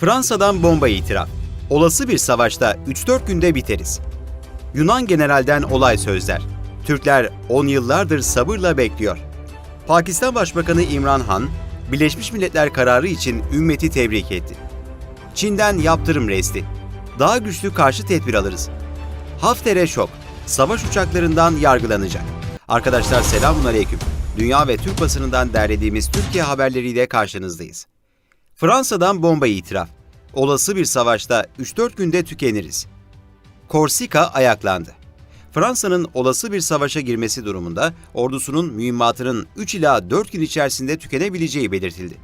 Fransa'dan bomba itiraf. Olası bir savaşta 3-4 günde biteriz. Yunan generalden olay sözler. Türkler 10 yıllardır sabırla bekliyor. Pakistan Başbakanı İmran Han, Birleşmiş Milletler kararı için ümmeti tebrik etti. Çin'den yaptırım resti. Daha güçlü karşı tedbir alırız. Hafter'e şok. Savaş uçaklarından yargılanacak. Arkadaşlar selamun aleyküm. Dünya ve Türk basınından derlediğimiz Türkiye haberleriyle karşınızdayız. Fransa'dan bomba itiraf. Olası bir savaşta 3-4 günde tükeniriz. Korsika ayaklandı. Fransa'nın olası bir savaşa girmesi durumunda ordusunun mühimmatının 3 ila 4 gün içerisinde tükenebileceği belirtildi.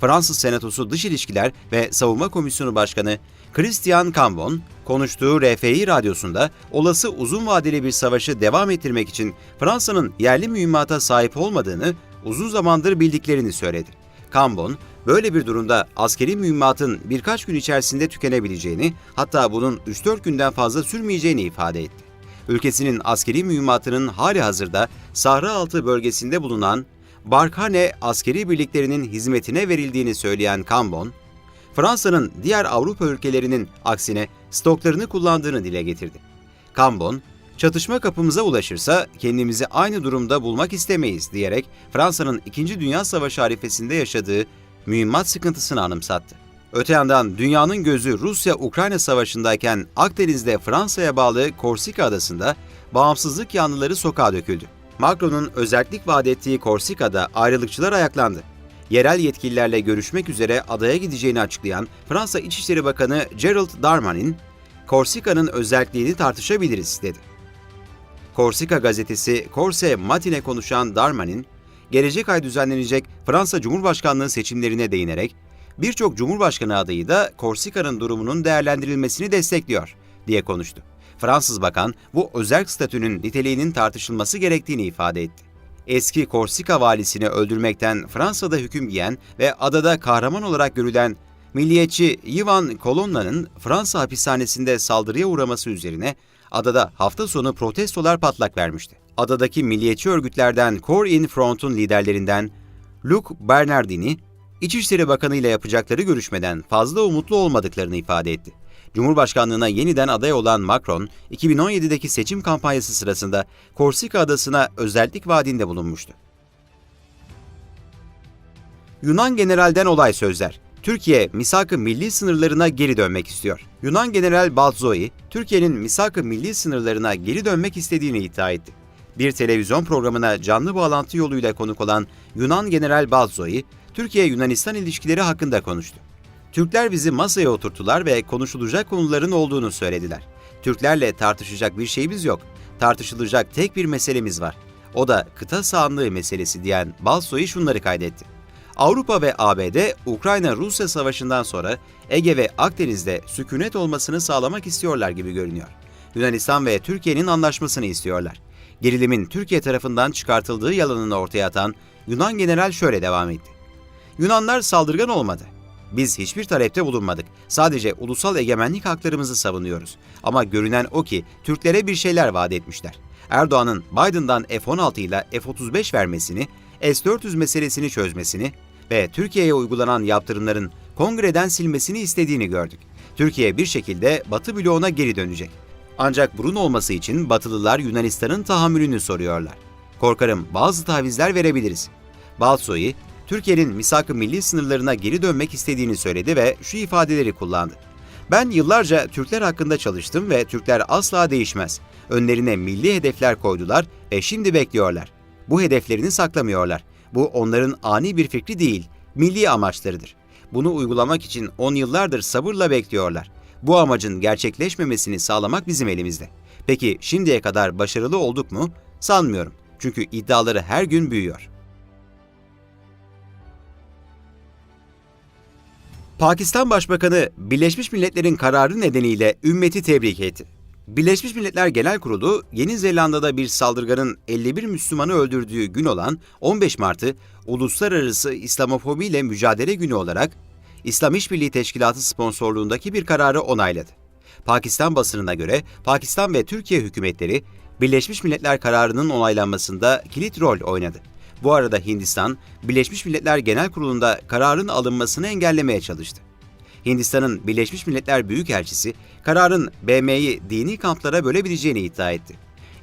Fransız Senatosu Dış İlişkiler ve Savunma Komisyonu Başkanı Christian Cambon konuştuğu RFI radyosunda olası uzun vadeli bir savaşı devam ettirmek için Fransa'nın yerli mühimmata sahip olmadığını uzun zamandır bildiklerini söyledi. Cambon, böyle bir durumda askeri mühimmatın birkaç gün içerisinde tükenebileceğini, hatta bunun 3-4 günden fazla sürmeyeceğini ifade etti. Ülkesinin askeri mühimmatının hali hazırda Sahra Altı bölgesinde bulunan Barkhane askeri birliklerinin hizmetine verildiğini söyleyen Cambon, Fransa'nın diğer Avrupa ülkelerinin aksine stoklarını kullandığını dile getirdi. Cambon, çatışma kapımıza ulaşırsa kendimizi aynı durumda bulmak istemeyiz diyerek Fransa'nın 2. Dünya Savaşı arifesinde yaşadığı mühimmat sıkıntısını anımsattı. Öte yandan dünyanın gözü Rusya-Ukrayna savaşındayken Akdeniz'de Fransa'ya bağlı Korsika adasında bağımsızlık yanlıları sokağa döküldü. Macron'un özellik vaat ettiği Korsika'da ayrılıkçılar ayaklandı. Yerel yetkililerle görüşmek üzere adaya gideceğini açıklayan Fransa İçişleri Bakanı Gerald Darmanin, Korsika'nın özelliğini tartışabiliriz dedi. Korsika gazetesi Corse Matin'e konuşan Darmanin, gelecek ay düzenlenecek Fransa Cumhurbaşkanlığı seçimlerine değinerek, birçok Cumhurbaşkanı adayı da Korsika'nın durumunun değerlendirilmesini destekliyor diye konuştu. Fransız bakan bu özel statünün niteliğinin tartışılması gerektiğini ifade etti. Eski Korsika valisini öldürmekten Fransa'da hüküm giyen ve adada kahraman olarak görülen milliyetçi Ivan Colonna'nın Fransa hapishanesinde saldırıya uğraması üzerine adada hafta sonu protestolar patlak vermişti. Adadaki milliyetçi örgütlerden Corps in Front'un liderlerinden Luc Bernardini, İçişleri Bakanı ile yapacakları görüşmeden fazla umutlu olmadıklarını ifade etti. Cumhurbaşkanlığına yeniden aday olan Macron, 2017'deki seçim kampanyası sırasında Korsika adasına özellik vaadinde bulunmuştu. Yunan generalden olay sözler. Türkiye misak-ı milli sınırlarına geri dönmek istiyor. Yunan General Balzoi, Türkiye'nin misak-ı milli sınırlarına geri dönmek istediğini iddia etti. Bir televizyon programına canlı bağlantı yoluyla konuk olan Yunan General Balzoi, Türkiye-Yunanistan ilişkileri hakkında konuştu. Türkler bizi masaya oturttular ve konuşulacak konuların olduğunu söylediler. Türklerle tartışacak bir şeyimiz yok. Tartışılacak tek bir meselemiz var. O da kıta sahanlığı meselesi diyen Balsoy şunları kaydetti. Avrupa ve ABD, Ukrayna-Rusya savaşından sonra Ege ve Akdeniz'de sükunet olmasını sağlamak istiyorlar gibi görünüyor. Yunanistan ve Türkiye'nin anlaşmasını istiyorlar. Gerilimin Türkiye tarafından çıkartıldığı yalanını ortaya atan Yunan general şöyle devam etti. Yunanlar saldırgan olmadı. Biz hiçbir talepte bulunmadık. Sadece ulusal egemenlik haklarımızı savunuyoruz. Ama görünen o ki Türklere bir şeyler vaat etmişler. Erdoğan'ın Biden'dan F-16 ile F-35 vermesini, S-400 meselesini çözmesini ve Türkiye'ye uygulanan yaptırımların kongreden silmesini istediğini gördük. Türkiye bir şekilde Batı bloğuna geri dönecek. Ancak burun olması için Batılılar Yunanistan'ın tahammülünü soruyorlar. Korkarım bazı tavizler verebiliriz. Balsoy, Türkiye'nin misak-ı milli sınırlarına geri dönmek istediğini söyledi ve şu ifadeleri kullandı. Ben yıllarca Türkler hakkında çalıştım ve Türkler asla değişmez. Önlerine milli hedefler koydular ve şimdi bekliyorlar. Bu hedeflerini saklamıyorlar. Bu onların ani bir fikri değil, milli amaçlarıdır. Bunu uygulamak için 10 yıllardır sabırla bekliyorlar. Bu amacın gerçekleşmemesini sağlamak bizim elimizde. Peki şimdiye kadar başarılı olduk mu? Sanmıyorum. Çünkü iddiaları her gün büyüyor. Pakistan Başbakanı Birleşmiş Milletler'in kararı nedeniyle ümmeti tebrik etti. Birleşmiş Milletler Genel Kurulu, Yeni Zelanda'da bir saldırganın 51 Müslümanı öldürdüğü gün olan 15 Mart'ı Uluslararası İslamofobi ile Mücadele Günü olarak İslam İşbirliği Teşkilatı sponsorluğundaki bir kararı onayladı. Pakistan basınına göre Pakistan ve Türkiye hükümetleri Birleşmiş Milletler kararının onaylanmasında kilit rol oynadı. Bu arada Hindistan, Birleşmiş Milletler Genel Kurulu'nda kararın alınmasını engellemeye çalıştı. Hindistan'ın Birleşmiş Milletler Büyükelçisi kararın BM'yi dini kamplara bölebileceğini iddia etti.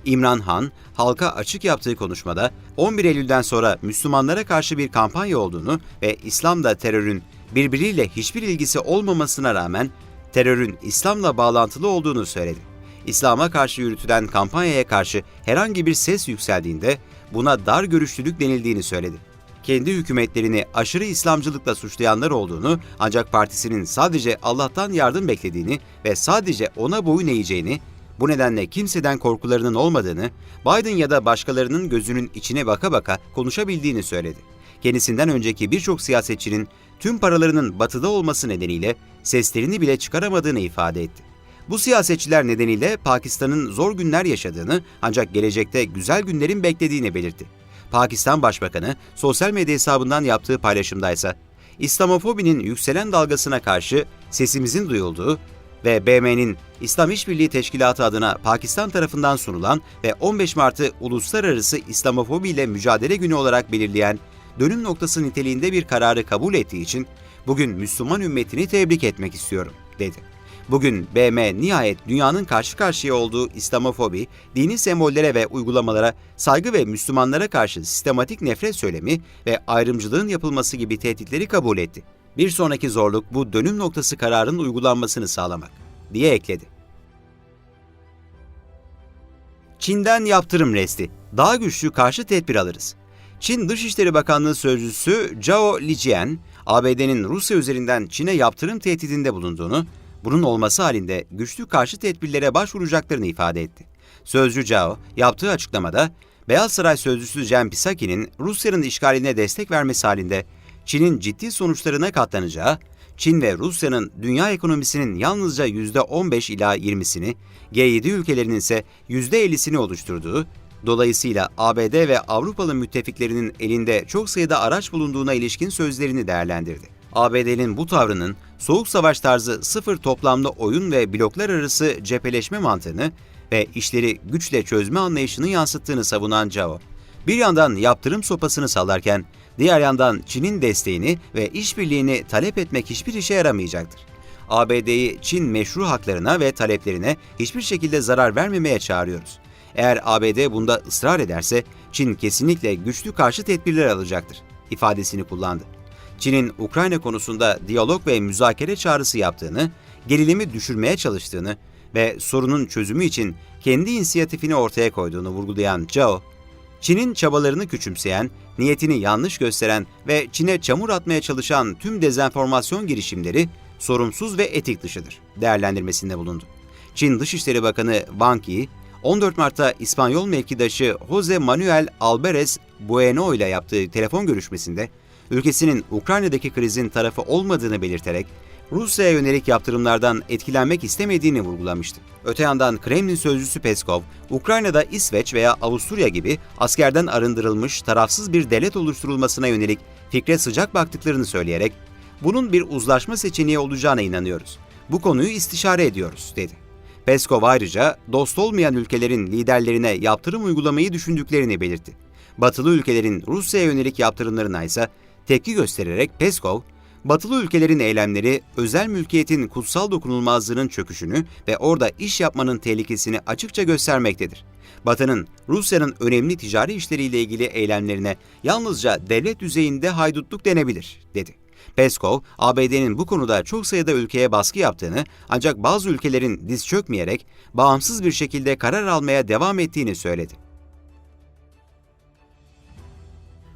İmran Han, halka açık yaptığı konuşmada 11 Eylül'den sonra Müslümanlara karşı bir kampanya olduğunu ve İslam'da terörün birbiriyle hiçbir ilgisi olmamasına rağmen terörün İslam'la bağlantılı olduğunu söyledi. İslam'a karşı yürütülen kampanyaya karşı herhangi bir ses yükseldiğinde buna dar görüşlülük denildiğini söyledi. Kendi hükümetlerini aşırı İslamcılıkla suçlayanlar olduğunu ancak partisinin sadece Allah'tan yardım beklediğini ve sadece ona boyun eğeceğini, bu nedenle kimseden korkularının olmadığını, Biden ya da başkalarının gözünün içine baka baka konuşabildiğini söyledi. Kendisinden önceki birçok siyasetçinin tüm paralarının batıda olması nedeniyle seslerini bile çıkaramadığını ifade etti. Bu siyasetçiler nedeniyle Pakistan'ın zor günler yaşadığını ancak gelecekte güzel günlerin beklediğini belirtti. Pakistan Başbakanı sosyal medya hesabından yaptığı paylaşımda ise İslamofobinin yükselen dalgasına karşı sesimizin duyulduğu ve BM'nin İslam İşbirliği Teşkilatı adına Pakistan tarafından sunulan ve 15 Mart'ı Uluslararası İslamofobi ile Mücadele Günü olarak belirleyen dönüm noktası niteliğinde bir kararı kabul ettiği için bugün Müslüman ümmetini tebrik etmek istiyorum, dedi. Bugün BM nihayet dünyanın karşı karşıya olduğu İslamofobi, dini sembollere ve uygulamalara saygı ve Müslümanlara karşı sistematik nefret söylemi ve ayrımcılığın yapılması gibi tehditleri kabul etti. Bir sonraki zorluk bu dönüm noktası kararın uygulanmasını sağlamak, diye ekledi. Çin'den yaptırım resti. Daha güçlü karşı tedbir alırız. Çin Dışişleri Bakanlığı Sözcüsü Zhao Lijian, ABD'nin Rusya üzerinden Çin'e yaptırım tehdidinde bulunduğunu, bunun olması halinde güçlü karşı tedbirlere başvuracaklarını ifade etti. Sözcü Zhao yaptığı açıklamada, Beyaz Saray Sözcüsü Jen Psaki'nin Rusya'nın işgaline destek vermesi halinde Çin'in ciddi sonuçlarına katlanacağı, Çin ve Rusya'nın dünya ekonomisinin yalnızca %15 ila 20'sini, G7 ülkelerinin ise %50'sini oluşturduğu, dolayısıyla ABD ve Avrupalı müttefiklerinin elinde çok sayıda araç bulunduğuna ilişkin sözlerini değerlendirdi. ABD'nin bu tavrının soğuk savaş tarzı sıfır toplamlı oyun ve bloklar arası cepheleşme mantığını ve işleri güçle çözme anlayışını yansıttığını savunan Zhao, bir yandan yaptırım sopasını sallarken diğer yandan Çin'in desteğini ve işbirliğini talep etmek hiçbir işe yaramayacaktır. ABD'yi Çin meşru haklarına ve taleplerine hiçbir şekilde zarar vermemeye çağırıyoruz. Eğer ABD bunda ısrar ederse Çin kesinlikle güçlü karşı tedbirler alacaktır ifadesini kullandı. Çin'in Ukrayna konusunda diyalog ve müzakere çağrısı yaptığını, gerilimi düşürmeye çalıştığını ve sorunun çözümü için kendi inisiyatifini ortaya koyduğunu vurgulayan Zhao, Çin'in çabalarını küçümseyen, niyetini yanlış gösteren ve Çin'e çamur atmaya çalışan tüm dezenformasyon girişimleri sorumsuz ve etik dışıdır değerlendirmesinde bulundu. Çin Dışişleri Bakanı Wang Yi, 14 Mart'ta İspanyol mevkidaşı Jose Manuel Alvarez Bueno ile yaptığı telefon görüşmesinde ülkesinin Ukrayna'daki krizin tarafı olmadığını belirterek Rusya'ya yönelik yaptırımlardan etkilenmek istemediğini vurgulamıştı. Öte yandan Kremlin sözcüsü Peskov, Ukrayna'da İsveç veya Avusturya gibi askerden arındırılmış tarafsız bir devlet oluşturulmasına yönelik fikre sıcak baktıklarını söyleyerek, bunun bir uzlaşma seçeneği olacağına inanıyoruz. Bu konuyu istişare ediyoruz, dedi. Peskov ayrıca dost olmayan ülkelerin liderlerine yaptırım uygulamayı düşündüklerini belirtti. Batılı ülkelerin Rusya'ya yönelik yaptırımlarına ise tepki göstererek Peskov, Batılı ülkelerin eylemleri özel mülkiyetin kutsal dokunulmazlığının çöküşünü ve orada iş yapmanın tehlikesini açıkça göstermektedir. Batı'nın Rusya'nın önemli ticari işleriyle ilgili eylemlerine yalnızca devlet düzeyinde haydutluk denebilir, dedi. Peskov, ABD'nin bu konuda çok sayıda ülkeye baskı yaptığını ancak bazı ülkelerin diz çökmeyerek bağımsız bir şekilde karar almaya devam ettiğini söyledi.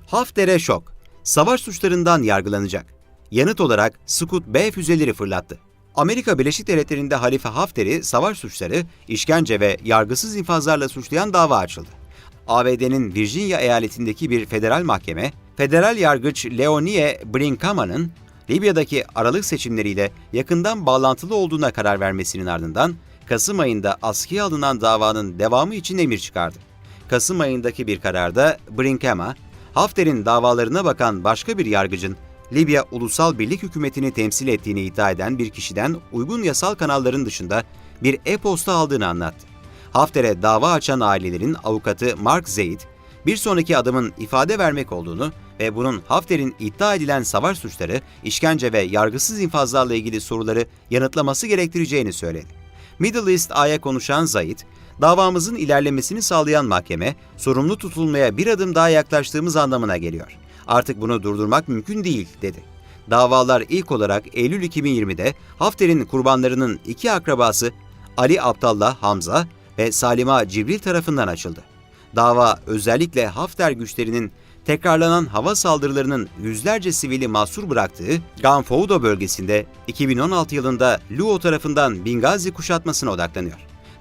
Hafter'e şok. Savaş suçlarından yargılanacak. Yanıt olarak Scud B füzeleri fırlattı. Amerika Birleşik Devletleri'nde Halife Hafter'i savaş suçları, işkence ve yargısız infazlarla suçlayan dava açıldı. ABD'nin Virginia eyaletindeki bir federal mahkeme, federal yargıç Leonie Brinkama'nın Libya'daki aralık seçimleriyle yakından bağlantılı olduğuna karar vermesinin ardından Kasım ayında askıya alınan davanın devamı için emir çıkardı. Kasım ayındaki bir kararda Brinkama, Hafter'in davalarına bakan başka bir yargıcın Libya Ulusal Birlik Hükümeti'ni temsil ettiğini iddia eden bir kişiden uygun yasal kanalların dışında bir e-posta aldığını anlattı. Hafter'e dava açan ailelerin avukatı Mark Zaid, bir sonraki adımın ifade vermek olduğunu ve bunun Hafter'in iddia edilen savaş suçları, işkence ve yargısız infazlarla ilgili soruları yanıtlaması gerektireceğini söyledi. Middle East Ay'a konuşan Zayid, davamızın ilerlemesini sağlayan mahkeme, sorumlu tutulmaya bir adım daha yaklaştığımız anlamına geliyor. Artık bunu durdurmak mümkün değil, dedi. Davalar ilk olarak Eylül 2020'de Hafter'in kurbanlarının iki akrabası Ali Abdallah Hamza ve Salima Cibril tarafından açıldı. Dava özellikle Hafter güçlerinin tekrarlanan hava saldırılarının yüzlerce sivili mahsur bıraktığı Ganfoudo bölgesinde 2016 yılında Luo tarafından Bingazi kuşatmasına odaklanıyor.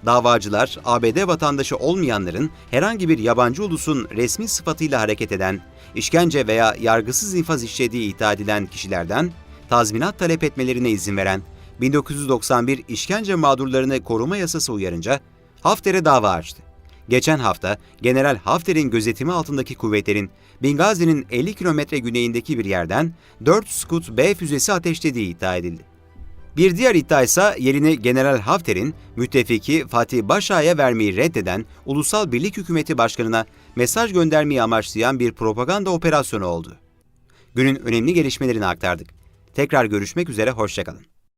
Davacılar, ABD vatandaşı olmayanların herhangi bir yabancı ulusun resmi sıfatıyla hareket eden, işkence veya yargısız infaz işlediği iddia edilen kişilerden tazminat talep etmelerine izin veren 1991 işkence mağdurlarını koruma yasası uyarınca Hafter'e dava açtı. Geçen hafta General Hafter'in gözetimi altındaki kuvvetlerin Bingazi'nin 50 kilometre güneyindeki bir yerden 4 Scud B füzesi ateşlediği iddia edildi. Bir diğer iddia ise yerini General Hafter'in müttefiki Fatih Başağ'a vermeyi reddeden Ulusal Birlik Hükümeti Başkanı'na mesaj göndermeyi amaçlayan bir propaganda operasyonu oldu. Günün önemli gelişmelerini aktardık. Tekrar görüşmek üzere, hoşçakalın.